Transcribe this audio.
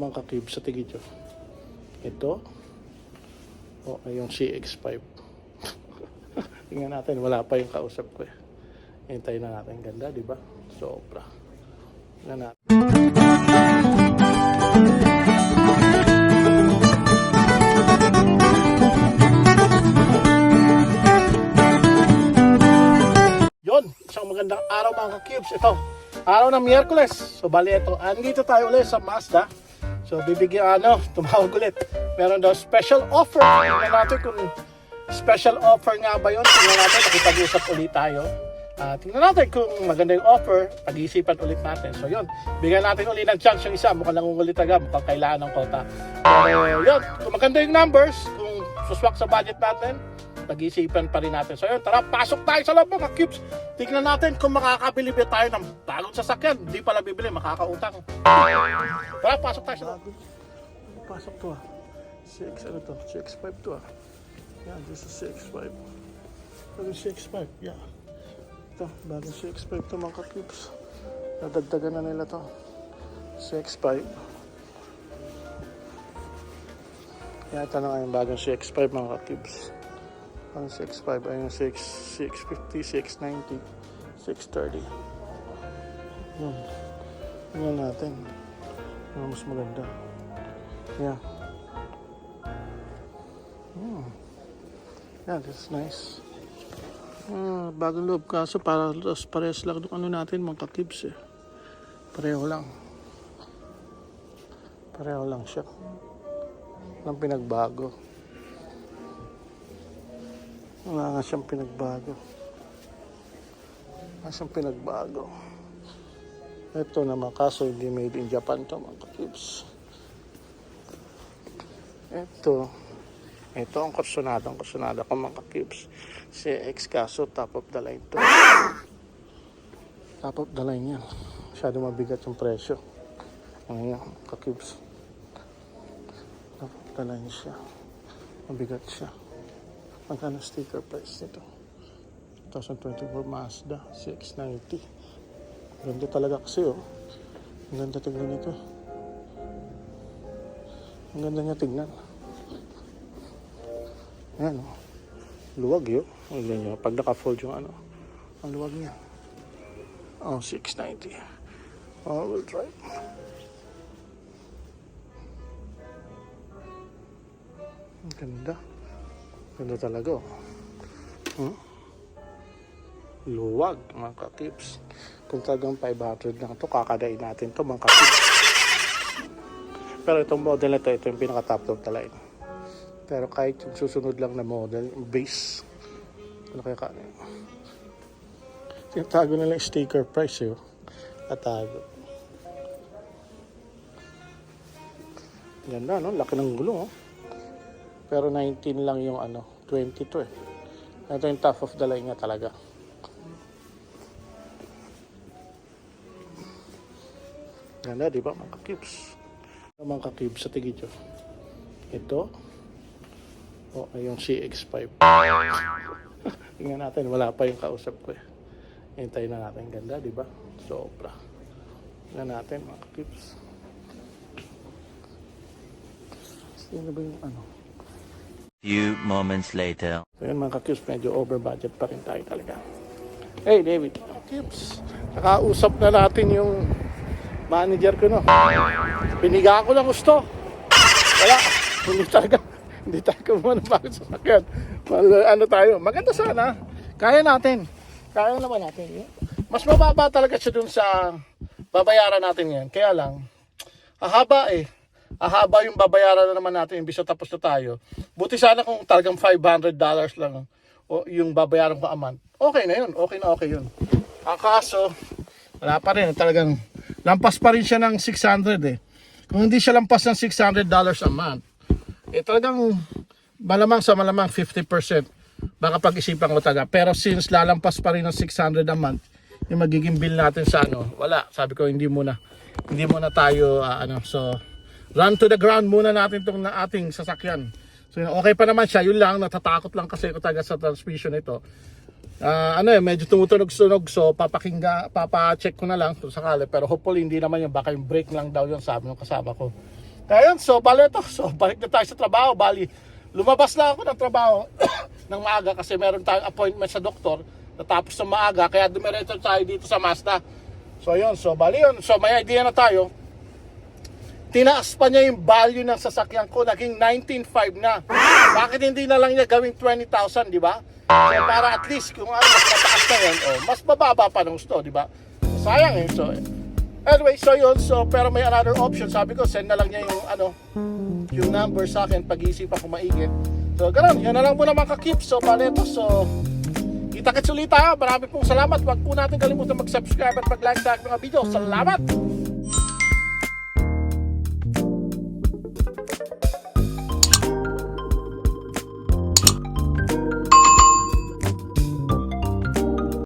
mga kakib sa tigid nyo. Ito. O, yung CX5. Tingnan natin, wala pa yung kausap ko eh. Hintayin na natin. Ganda, di ba? Sobra. Tingnan natin. Magandang araw mga ka-cubes. Ito, araw ng Miyerkules. So bali ito, andito tayo ulit sa Mazda. So bibigyan ano, tumawag ulit. Meron daw special offer. Tingnan natin kung special offer nga ba yun. Tingnan natin, nakipag-usap ulit tayo. Ah, tingnan natin kung maganda yung offer, pag-iisipan ulit natin. So yun, bigyan natin ulit ng chance yung isa. Mukhang nangungulit agad, mukhang kailangan ng kota. Pero yun, kung maganda yung numbers, kung suswak sa budget natin, pag-isipan pa rin natin. So yun, tara, pasok tayo sa loob mga cubes. Tignan natin kung makakabili ba tayo ng bagong sasakyan. Hindi pala bibili, makakautang. Tara, pasok tayo sa loob. Pasok to ah. 6, ano to? 6.5 to ah. Yan, this is CX5. 6.5. Bagong 6.5, yeah. Ito, bagong 6.5 to mga cubes. Nadagdagan na nila to. 6.5. Yata na nga yung bagong CX-5 mga ka-cubes. 165 ay 6 650 690 630 yun. Yun natin. Ano mas maganda? Yeah. Hmm. yeah that's nice. Uh, bagong loob. Kaso para, parehas lang ano natin mga tips eh. Pareho lang. Pareho lang siya. Ng pinagbago. Wala nga siyang pinagbago. Wala siyang pinagbago. Ito naman kaso hindi made in Japan to mga kakibs. Ito. Ito ang kursunado. Ang kursunado ko mga kakibs. CX kaso top of the line to. Top of the line yan. Masyado mabigat yung presyo. Ano yan kakibs. Top of the line siya. Mabigat siya. Magkano sticker price nito? 2024 Mazda 690. Ganda talaga kasi oh. Ang ganda tignan nito. Ang ganda niya tignan. Ayan oh. Luwag yun. Tignan niyo. Pag naka-fold yung ano. Ang luwag niya. Oh, 690. Oh, we'll try. Ang ganda. Ganda talaga oh. Hmm? Luwag mga kakips. Kung talagang 500 lang to kakadain natin to mga kakips. Pero itong model na to, ito yung pinaka-top of the line. Pero kahit yung susunod lang na model, base, ano kaya yun? Tinatago nila yung sticker price eh. oh. Tatago. Ganda no? Laki ng gulong oh. Pero 19 lang yung ano, 20 to eh. Ito yung top of the line niya talaga. Ganda, di ba mga? Ano mga kakibs sa tigid nyo? Ito. O, ay yung CX5. Tingnan natin, wala pa yung kausap ko eh. Hintayin na natin. Ganda, di ba? Sobra. Tingnan natin mga kakibs. Sino ba yung ano? Few moments later. So yun mga ka-cubes, medyo over budget pa rin tayo talaga. Hey David, cubes, nakausap na natin yung manager ko no. Piniga ko lang gusto. Wala, hindi talaga, hindi talaga muna bakit sasakyan. Mal- Ano tayo, maganda sana. Kaya natin. Kaya naman natin. Mas mababa talaga siya dun sa babayaran natin yan. Kaya lang, hahaba eh. Hahaba yung babayaran na naman natin imbis na tapos na tayo. Buti sana kung talagang $500 lang o yung babayaran ko a month. Okay na yun. Okay na okay yun. Ang kaso, wala pa rin. Talagang lampas pa rin siya ng 600 eh. Kung hindi siya lampas ng $600 a month, eh talagang malamang sa malamang 50%. Baka pag-isipan ko talaga. Pero since lalampas pa rin ng 600 a month, yung magiging bill natin sa ano, wala. Sabi ko, hindi muna. Hindi muna tayo, ah, ano, so, run to the ground muna natin itong na ating sasakyan. So, okay pa naman siya. Yun lang, natatakot lang kasi ako talaga sa transmission ito. Ah, ano eh, medyo tumutunog-sunog so papakingga, papa-check ko na lang kung sakali. Pero hopefully hindi naman yung baka yung brake lang daw yung sabi ng kasama ko. Kaya yun, so bali ito. So balik na tayo sa trabaho. Bali, lumabas na ako ng trabaho ng maaga kasi meron tayong appointment sa doktor. Natapos ng maaga, kaya dumiretso tayo dito sa Mazda. So yun, so bali yun. So may idea na tayo. Tinaas pa niya yung value ng sasakyan ko, naging 19.5 na. Bakit hindi na lang niya gawing 20,000, di ba? So para at least kung ano, mas mataas na yun, oh, mas bababa pa ng gusto, di ba? Sayang eh. So, anyway, so yun. So, pero may another option. Sabi ko, send na lang niya yung ano, yung number sa akin pag-iisip ako maigi. So, ganun. Yan na lang muna mga kakip. So, paleto. So, kita-kits ulit tayo. Marami pong salamat. Huwag po natin kalimutan mag-subscribe at mag-like sa aking mga video. Salamat!